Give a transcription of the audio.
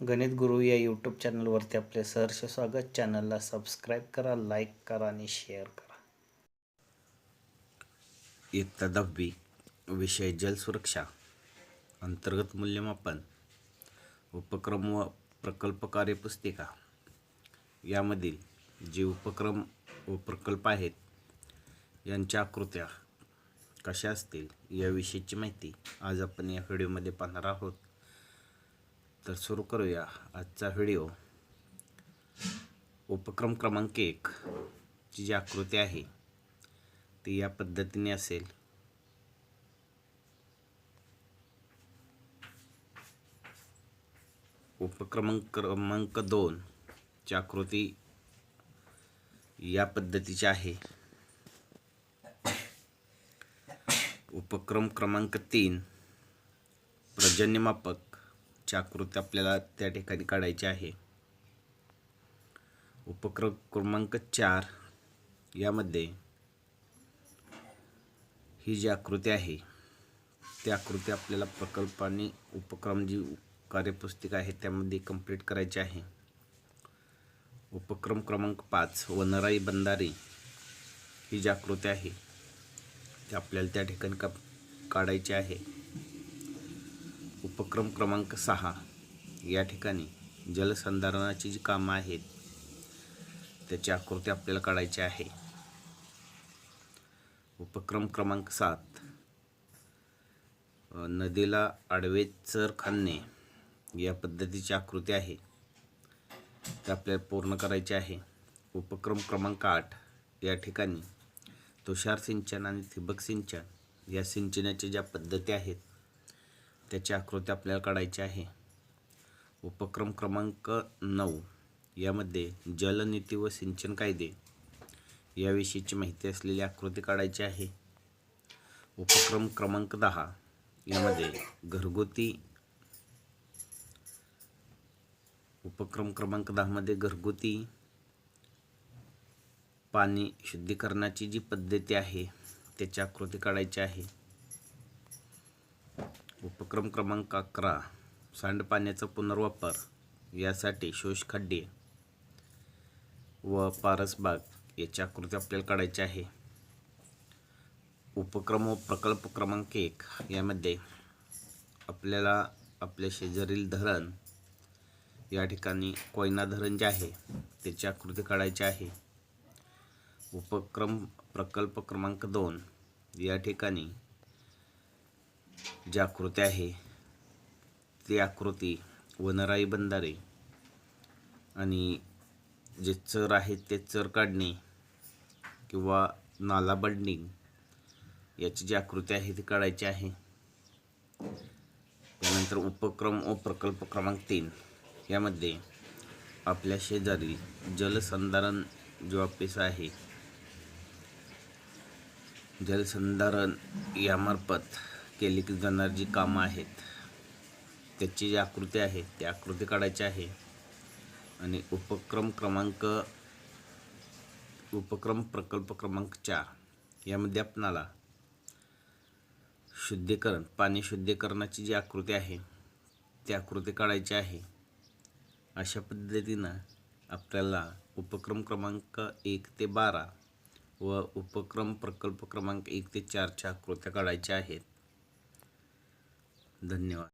गणित गुरु या यूट्यूब चॅनलवरती आपले सहर्ष स्वागत. चॅनलला सबस्क्राईब करा लाईक करा आणि शेअर करा. इयत्ता दहावी विषय जलसुरक्षा अंतर्गत मूल्यमापन उपक्रम व प्रकल्प कार्यपुस्तिका. यामधील जे उपक्रम व प्रकल्प आहेत यांच्या आकृत्या कशा असतील याविषयीची माहिती आज आपण या व्हिडिओमध्ये पाहणार आहोत. तर सुरू करूया आजचा व्हिडिओ. उपक्रम क्रमांक एक ची जी आकृती आहे ती या पद्धतीने असेल. उपक्रम क्रमांक दोन ची आकृती या पद्धतीची आहे. उपक्रम क्रमांक तीन पर्जन्यमापक. ची आकृती आपल्याला त्या ठिकाणी काढायची आहे. उपक्रम क्रमांक चार यामध्ये ही जी आकृती आहे ती आकृती आपल्याला प्रकल्प आणि उपक्रम जी कार्यपुस्तिका आहे त्यामध्ये कंप्लीट करायची आहे. उपक्रम क्रमांक पाच वनराई बंधारी ही जी आकृती आहे ती आपल्याला त्या ठिकाणी का काढायची आहे. उपक्रम क्रमांक सहा. या ठिकाणी जलसंधारणाची जी कामं आहेत त्याची आकृती आपल्याला काढायची आहे. उपक्रम क्रमांक सात. नदीला आडवे चर खांदणे या पद्धतीची आकृती आहे. ते आपल्याला पूर्ण करायचे आहे. उपक्रम क्रमांक आठ. या ठिकाणी तुषार सिंचन आणि ठिबक सिंचन या सिंचनाच्या ज्या पद्धती आहेत त्याची आकृती आपल्याला काढायची आहे. उपक्रम क्रमांक नऊ. यामध्ये जलनीती व सिंचन कायदे याविषयीची माहिती असलेली आकृती काढायची आहे. उपक्रम क्रमांक दहा. यामध्ये घरगुती उपक्रम क्रमांक दहामध्ये घरगुती पाणी शुद्धीकरणाची जी पद्धती आहे त्याची आकृती काढायची आहे. उपक्रम क्रमांक अकरा सांडपाण्याचा पुनर्वापर यासाठी शोषखड्डे व पारसबाग याची आकृती आपल्याला काढायची आहे. उपक्रम व प्रकल्प क्रमांक एक यामध्ये आपल्याला आपल्या शेजारील धरण या ठिकाणी कोयना धरण जे आहे त्याची आकृती काढायची आहे. उपक्रम प्रकल्प क्रमांक दोन या ठिकाणी जी आकृती आहे ती आकृती वनराई बंधारे आणि जे चर आहेत ते चर काढणे किंवा नाला बंडिंग याची जी आकृती आहे ती काढायची आहे. त्यानंतर उपक्रम व प्रकल्प क्रमांक तीन. यामध्ये आपल्या शेजारी जलसंधारण जो ऑफिस आहे जलसंधारण यामार्फत केली जाणारी जी कामं आहेत त्याची जी आकृती आहे ती आकृती काढायची आहे. आणि उपक्रम क्रमांक उपक्रम प्रकल्प क्रमांक चार यामध्ये आपणाला शुद्धीकरण पाणी शुद्धीकरणाची जी आकृती आहे ती आकृती काढायची आहे. अशा पद्धतीनं आपल्याला उपक्रम क्रमांक एक ते बारा व उपक्रम प्रकल्प क्रमांक एक ते चारच्या आकृत्या काढायच्या आहेत. धन्यवाद.